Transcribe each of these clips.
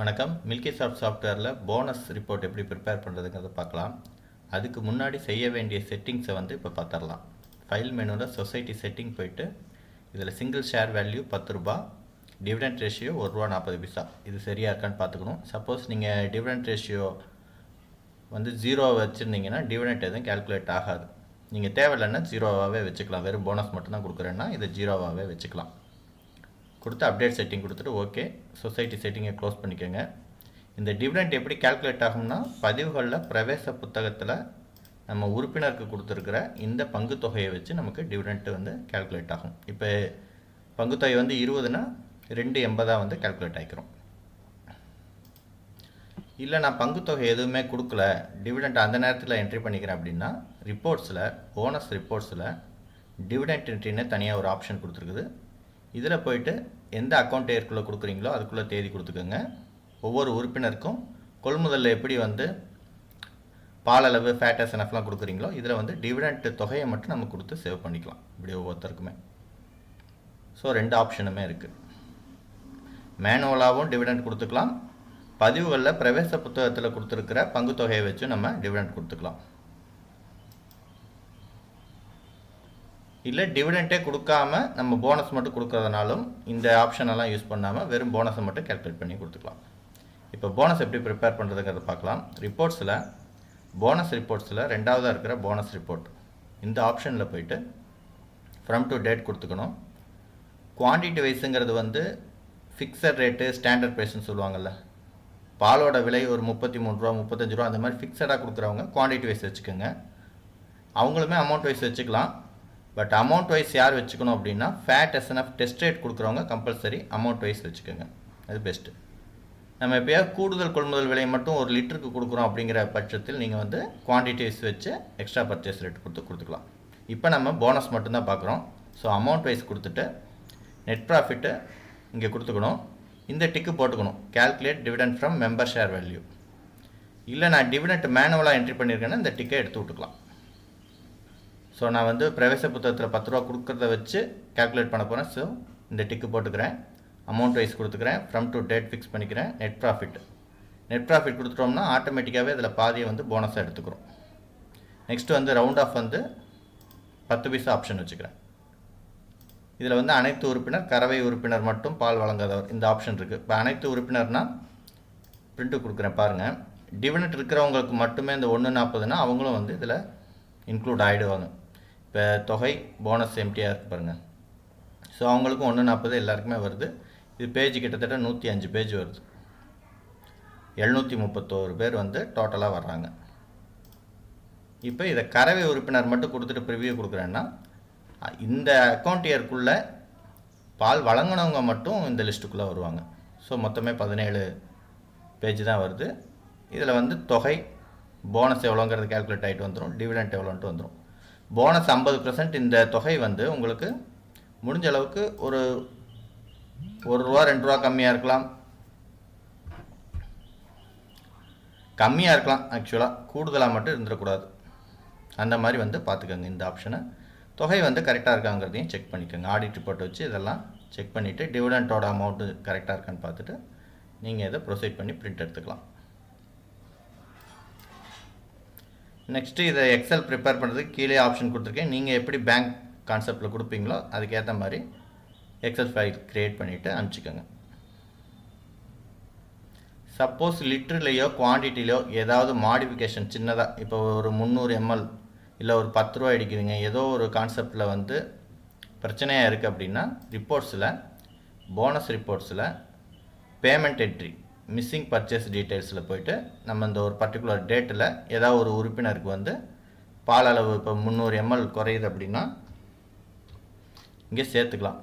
வணக்கம். Milky soft சாஃப்ட்வேரில் bonus report எப்படி ப்ரிப்பேர் பண்ணுறதுங்கிறத பார்க்கலாம். அதுக்கு முன்னாடி செய்ய வேண்டிய செட்டிங்ஸை வந்து இப்போ பார்த்துடலாம். ஃபைல் மெனுவில் சொசைட்டி செட்டிங் போயிட்டு இதில் சிங்கிள் ஷேர் வேல்யூ பத்து ரூபா டிவிடெண்ட் ரேஷியோ ஒரு ரூபா நாற்பது பைசா. இது சரியாக இருக்கான்னு பார்த்துக்கணும். சப்போஸ் நீங்கள் டிவிடெண்ட் ரேஷியோ வந்து ஜீரோவை வச்சுருந்தீங்கன்னா டிவிடெண்ட் எதுவும் கேல்குலேட் ஆகாது. நீங்கள் தேவையில்லைன்னா ஜீரோவாகவே வச்சுக்கலாம். வெறும் போனஸ் மட்டும்தான் கொடுக்குறேன்னா இதை ஜீரோவாகவே வச்சுக்கலாம். கொடுத்து அப்டேட் செட்டிங் கொடுத்துட்டு ஓகே சொசைட்டி செட்டிங்கை க்ளோஸ் பண்ணிக்கோங்க. இந்த டிவிடெண்ட் எப்படி கால்குலேட் ஆகும்னா பதிவுகளில் பிரவேச புத்தகத்தில் நம்ம உறுப்பினருக்கு கொடுத்துருக்கிற இந்த பங்கு தொகையை வச்சு நமக்கு டிவிடெண்ட்டு வந்து கால்குலேட் ஆகும். இப்போ பங்குத்தொகை வந்து இருபதுனா ரெண்டு எண்பதாக வந்து கால்குலேட் ஆகிக்கிறோம் இல்லை நான் பங்குத்தொகை எதுவுமே கொடுக்கல டிவிடெண்ட் அந்த நேரத்தில் என்ட்ரி பண்ணிக்கிறேன் அப்படின்னா ரிப்போர்ட்ஸில் போனஸ் ரிப்போர்ட்ஸில் டிவிடெண்ட் என்ட்ரின்னு தனியாக ஒரு ஆப்ஷன் கொடுத்துருக்குது. இதில் போயிட்டு எந்த அக்கௌண்ட் ஏற்குள்ளே கொடுக்குறீங்களோ அதுக்குள்ளே தேதி கொடுத்துக்கோங்க. ஒவ்வொரு உறுப்பினருக்கும் கொள்முதலில் எப்படி வந்து பாலளவு ஃபேட்டஸ் எனஃப்லாம் கொடுக்குறீங்களோ இதில் வந்து டிவிடெண்ட் தொகையை மட்டும் நம்ம கொடுத்து சேவ் பண்ணிக்கலாம். இப்படி ஒவ்வொருத்தருக்குமே. ஸோ ரெண்டு ஆப்ஷனுமே இருக்குது மேனுவலாகவும் டிவிடெண்ட் கொடுத்துக்கலாம். பதிவுகளில் பிரவேச புத்தகத்தில் கொடுத்துருக்கிற பங்கு தொகையை வச்சு நம்ம டிவிடெண்ட் கொடுத்துக்கலாம். இல்லை டிவிடெண்ட்டே கொடுக்காம நம்ம போனஸ் மட்டும் கொடுக்குறதுனாலும் இந்த ஆப்ஷனெல்லாம் யூஸ் பண்ணாமல் வெறும் போனஸை மட்டும் கேல்குலேட் பண்ணி கொடுத்துக்கலாம். இப்போ போனஸ் எப்படி ப்ரிப்பேர் பண்ணுறதுங்கிறத பார்க்கலாம். ரிப்போர்ட்ஸில் போனஸ் ரிப்போர்ட்ஸில் ரெண்டாவதாக இருக்கிற போனஸ் ரிப்போர்ட் இந்த ஆப்ஷனில் போயிட்டு ஃப்ரம் டு டேட் கொடுத்துக்கணும். குவான்டிட்டி வைஸுங்கிறது வந்து ஃபிக்ஸட் ரேட்டு ஸ்டாண்டர்ட் ப்ரைஸ்னு சொல்லுவாங்கள்ல பாலோட விலை ஒரு முப்பத்தி மூணு ரூபா முப்பத்தஞ்சு ரூபா அந்த மாதிரி ஃபிக்ஸடாக கொடுக்குறவங்க குவான்டிட்டி வைஸ் வச்சுக்கோங்க. அவங்களுமே அமௌண்ட் வைஸ் வச்சுக்கலாம். பட் அமௌண்ட் வைஸ் யார் வச்சுக்கணும் அப்படின்னா ஃபேட் எஸ்என்எஃப் டெஸ்ட் ரேட் கொடுக்குறவங்க கம்பல்சரி அமௌண்ட் வைஸ் வச்சுக்கோங்க. அது பெஸ்ட்டு நம்ம எப்போயாவது கூடுதல் கொள்முதல் விலை மட்டும் ஒரு லிட்டருக்கு கொடுக்குறோம் அப்படிங்கிற பட்சத்தில் நீங்கள் வந்து குவான்டிட்டிஸ் வச்சு எக்ஸ்ட்ரா பர்ச்சேஸ் ரேட் கொடுத்து கொடுத்துக்கலாம். இப்போ நம்ம போனஸ் மட்டும்தான் பார்க்குறோம். ஸோ அமௌண்ட் வைஸ் கொடுத்துட்டு நெட் ப்ராஃபிட்டு இங்கே கொடுத்துக்கணும். இந்த டிக்கு போட்டுக்கணும். Calculate dividend from member share value இல்லை நான் டிவிடெண்ட் மேனுவலாக என்ட்ரி பண்ணியிருக்கேன்னா இந்த டிக்கை எடுத்து விட்டுக்கலாம். ஸோ நான் வந்து பிரவேச புத்தகத்தில் பத்து ரூபா கொடுக்குறத வச்சு கேல்குலேட் பண்ண போகிறேன் ஸோ இந்த டிக்கு போட்டுக்கிறேன். அமௌண்ட் வைஸ் கொடுத்துக்கிறேன். ஃப்ரம் டு டேட் ஃபிக்ஸ் பண்ணிக்கிறேன். நெட் ப்ராஃபிட் நெட் ப்ராஃபிட் கொடுத்துட்டோம்னா ஆட்டோமேட்டிக்காகவே இதில் பாதியை வந்து போனஸாக எடுத்துக்கிறோம். நெக்ஸ்ட் வந்து ரவுண்ட் ஆஃப் வந்து பத்து பைசா ஆப்ஷன் வச்சுக்கிறேன். இதில் வந்து அனைத்து உறுப்பினர் கறவை உறுப்பினர் மட்டும் பால் வழங்காதவர். இந்த ஆப்ஷன் இருக்குது இப்போ அனைத்து உறுப்பினர்னால் பிரிண்ட்டு கொடுக்குறேன் பாருங்கள் டிவினட் இருக்கிறவங்களுக்கு மட்டுமே இந்த ஒன்று நாற்பதுனா அவங்களும் வந்து இதில் இன்க்ளூட் ஆகிடுவாங்க இப்போ தொகை போனஸ் எம்டியாக இருக்கு பாருங்கள் ஸோ அவங்களுக்கும் ஒன்று நாற்பது எல்லாருக்குமே வருது. இது பேஜ் கிட்டத்தட்ட நூற்றி அஞ்சு பேஜ் வருது. எழுநூற்றி முப்பத்தோரு பேர் வந்து டோட்டலாக வர்றாங்க. இப்போ இதை கறவை உறுப்பினர் மட்டும் கொடுத்துட்டு ப்ரிவியூ கொடுக்குறேன்னா இந்த அக்கௌண்ட் இயர்க்குள்ளே பால் வழங்கினவங்க மட்டும் இந்த லிஸ்ட்டுக்குள்ளே வருவாங்க. ஸோ மொத்தமே பதினேழு பேஜ் தான் வருது. இதில் வந்து தொகை போனஸ் எவ்வளோங்கிறது கேல்குலேட் ஆகிட்டு வந்துடும் டிவிடெண்ட் எவ்வளோன்ட்டு வந்துடும் போனஸ் ஐம்பது பர்சன்ட் இந்த தொகை வந்து உங்களுக்கு முடிஞ்ச அளவுக்கு ஒரு ஒரு ரூபா ரெண்டு ரூபா கம்மியாக இருக்கலாம். கம்மியாக இருக்கலாம் ஆக்சுவலாக கூடுதலாக மட்டும் இருந்துடக்கூடாது. அந்த மாதிரி வந்து பார்த்துக்கோங்க இந்த ஆப்ஷனை தொகை வந்து கரெக்டாக இருக்காங்கிறதையும் செக் பண்ணிக்கோங்க. ஆடிட் ரிப்போர்ட் வச்சு இதெல்லாம் செக் பண்ணிவிட்டு டிவிடெண்ட்டோட அமௌண்ட்டு கரெக்டாக இருக்கான்னு பார்த்துட்டு நீங்கள் இதை ப்ரொசீட் பண்ணி பிரிண்ட் எடுத்துக்கலாம். நெக்ஸ்ட்டு இதை எக்ஸல் ப்ரிப்பேர் பண்ணுறதுக்கு கீழே ஆப்ஷன் கொடுத்துருக்கேன். நீங்கள் எப்படி பேங்க் கான்செப்டில் கொடுப்பீங்களோ அதுக்கேற்ற மாதிரி எக்ஸல் ஃபைல் க்ரியேட் பண்ணிவிட்டு அனுப்பிச்சிக்கோங்க. சப்போஸ் லிட்டர்லேயோ குவான்டிட்டிலையோ ஏதாவது மாடிஃபிகேஷன் சின்னதாக இப்போ ஒரு முந்நூறு எம்எல் இல்லை ஒரு பத்து ரூபா அடிக்கிறீங்க ஏதோ ஒரு கான்செப்டில் வந்து பிரச்சனையாக இருக்குது அப்படின்னா ரிப்போர்ட்ஸில் போனஸ் ரிப்போர்ட்ஸில் பேமெண்ட் என்ட்ரி மிஸ்ஸிங் பர்ச்சேஸ் டீட்டெயில்ஸில் போயிட்டு நம்ம இந்த ஒரு பர்டிகுலர் டேட்டில் ஏதாவது ஒரு உறுப்பினருக்கு வந்து பால் அளவு இப்போ முந்நூறு எம்எல் குறையுது அப்படின்னா இங்கே சேர்த்துக்கலாம்.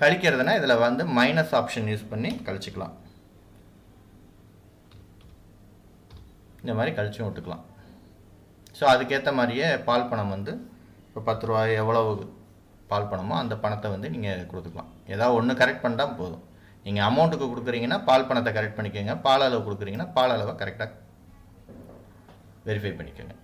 கழிக்கிறதுனா இதில் வந்து மைனஸ் ஆப்ஷன் யூஸ் பண்ணி கழிச்சிக்கலாம். இந்த மாதிரி கழிச்சும் விட்டுக்கலாம். ஸோ அதுக்கேற்ற மாதிரியே பால் பணம் வந்து இப்போ பத்து ரூபாய் எவ்வளவு பால் பணமோ அந்த பணத்தை வந்து நீங்கள் கொடுத்துக்கலாம். ஏதாவது ஒன்று கரெக்ட் பண்ணிட்டால் போதும். நீங்கள் அமௌண்ட்டுக்கு கொடுக்குறீங்கன்னா பால் பணத்தை கரெக்ட் பண்ணிக்கோங்க. பால் அளவு கொடுக்குறீங்கன்னா பால் அளவை கரெக்டாக வெரிஃபை பண்ணிக்கோங்க.